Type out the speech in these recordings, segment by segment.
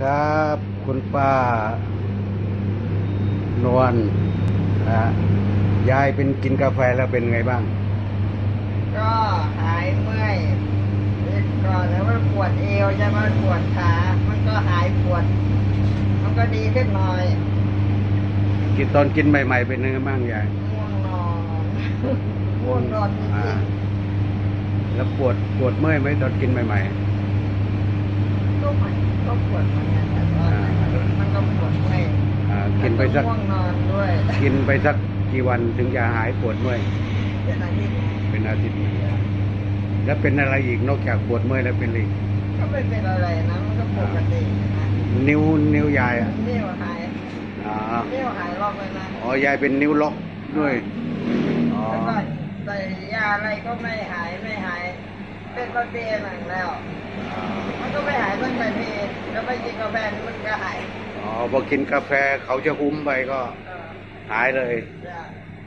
ครับ คุณป้านวลอะยายเป็นกินกาแฟแล้วเป็นไงบ้าง ก็หายเมื่อยก่อนแล้วมันปวดเอวจะมาปวดขา มันก็หายปวด มันก็ดีขึ้นหน่อย กินตอนกินใหม่ ๆ เป็นยังไงบ้างยายง่วงนอนง่วงนอนจอ่าริงแล้วปวดปวดเมื่อยไหมตอนกินใหม่ๆก็มันก็ป วดเหมือนกันแต่ว่ามันก็ปวดเมื่อยๆอ่ากินไปสัก ง่วงนอนด้วยกินไปสักกี่วันถึงจะหายปวดเมื่อย เป็นอาทิตย์เป็นอาทิตย์หนึ่งแล้วเป็นอะไรอีกนอกจากปวดเมื่อยแล้วเป็นอะไรอีกก็ไม่เป็นอะไรนะมันก็ปกตินะนิ้วนิ้วยายอะนิ้วหายอ๋อนิ้วหายรอบเลยนะอ๋อยายเป็นนิ้วล็อกด้วย อ๋อ แล้วก็ใส่ยาอะไรก็ไม่หายไม่หาย เป็นมาเปียหนังแล้วมัน ไปกินกาแฟมันก็หายอ๋อพอกินกาแฟเขาจะหุ้มไปก็เออหายเลยจะ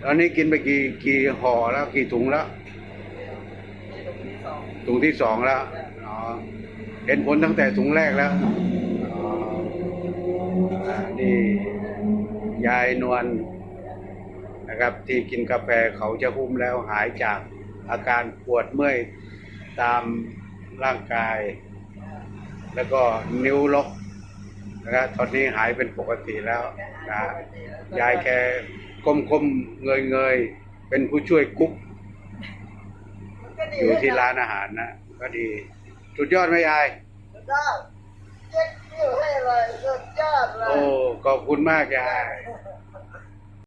ตอนนี้กินไปกี่กี่ห่อแล้วกี่ถุงแล้วมีตรงที่สองถุงที่สองแล้วอ๋อเห็นผลตั้งแต่ถุงแรกแล้วอ๋ออ่านี่ยายนวลนะครับ ที่กินกาแฟเขาจะหุ้มแล้วหายจากอาการปวดเมื่อยตามร่างกาย แล้วก็นิ้วล็อกนะครับตอนนี้หายเป็นปกติแล้วนะยายแกก้มก้มๆเงยเงยๆเป็นผู้ช่วยกุ๊กมันก็ดีอยู่ที่ร้านอาหารนะก็ดี สุดยอดไหมยายสุดยอดเจ๊กิ้วให้เลยสุดยอดเลโอ้ยขอบคุณมากยาย